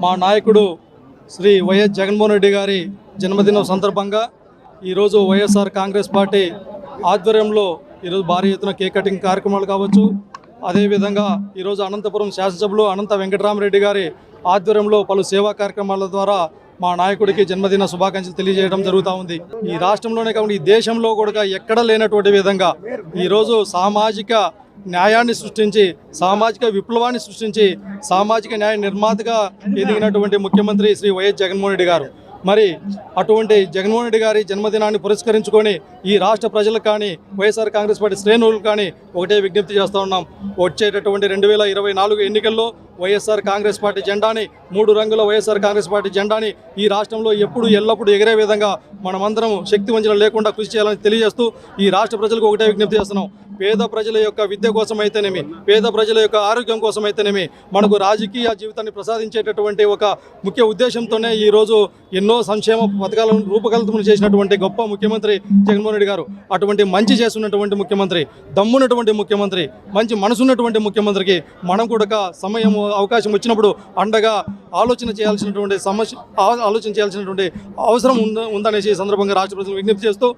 మా నాయకుడు శ్రీ వైఎస్ జగన్మోహన్ రెడ్డి గారి జన్మదినం సందర్భంగా ఈరోజు వైఎస్ఆర్ కాంగ్రెస్ పార్టీ ఆధ్వర్యంలో ఈరోజు భారీ ఎత్తున కేక్ కటింగ్ కార్యక్రమాలు కావచ్చు. అదేవిధంగా ఈరోజు అనంతపురం శాసనసభలో అనంత వెంకటరామరెడ్డి గారి ఆధ్వర్యంలో పలు సేవా కార్యక్రమాల ద్వారా మా నాయకుడికి జన్మదిన శుభాకాంక్షలు తెలియజేయడం జరుగుతూ ఉంది. ఈ రాష్ట్రంలోనే కాకుండా ఈ దేశంలో కూడా ఎక్కడ లేనటువంటి విధంగా ఈరోజు సామాజిక న్యాయాన్ని సృష్టించి సామాజిక విప్లవాన్ని సృష్టించి సామాజిక న్యాయ నిర్మాతగా ఎదిగినటువంటి ముఖ్యమంత్రి శ్రీ వైఎస్ జగన్మోహన్ రెడ్డి గారు. మరి అటువంటి జగన్మోహన్ రెడ్డి గారి జన్మదినాన్ని పురస్కరించుకొని ఈ రాష్ట్ర ప్రజలకు కానీ వైఎస్ఆర్ కాంగ్రెస్ పార్టీ శ్రేణులకు కానీ ఒకటే విజ్ఞప్తి చేస్తూ ఉన్నాం. వచ్చేటటువంటి రెండు వేల ఇరవై నాలుగు ఎన్నికల్లో వైఎస్ఆర్ కాంగ్రెస్ పార్టీ జెండాని మూడు రంగుల వైఎస్ఆర్ కాంగ్రెస్ పార్టీ జెండాని ఈ రాష్ట్రంలో ఎప్పుడు ఎల్లప్పుడూ ఎగిరే విధంగా మనమందరం శక్తి వంచన లేకుండా కృషి చేయాలని తెలియజేస్తూ ఈ రాష్ట్ర ప్రజలకు ఒకటే విజ్ఞప్తి చేస్తున్నాం. పేద ప్రజల యొక్క విద్య కోసం అయితేనేమి పేద ప్రజల యొక్క ఆరోగ్యం కోసం అయితేనేమి మనకు రాజకీయ జీవితాన్ని ప్రసాదించేటటువంటి ఒక ముఖ్య ఉద్దేశంతోనే ఈరోజు ఎన్నో సంక్షేమ పథకాలను రూపకల్పన చేసినటువంటి గొప్ప ముఖ్యమంత్రి జగన్మోహన్ రెడ్డి గారు. అటువంటి మంచి చేస్తున్నటువంటి ముఖ్యమంత్రి దమ్మున్నటువంటి ముఖ్యమంత్రి మంచి మనసున్నటువంటి ముఖ్యమంత్రికి మనం కూడా సమయము అవకాశం వచ్చినప్పుడు అండగా ఆలోచన చేయాల్సినటువంటి సమస్య ఆలోచన చేయాల్సినటువంటి అవసరం ఉంద ఉందనేసి సందర్భంగా రాష్ట్ర ప్రజలు విజ్ఞప్తి చేస్తూ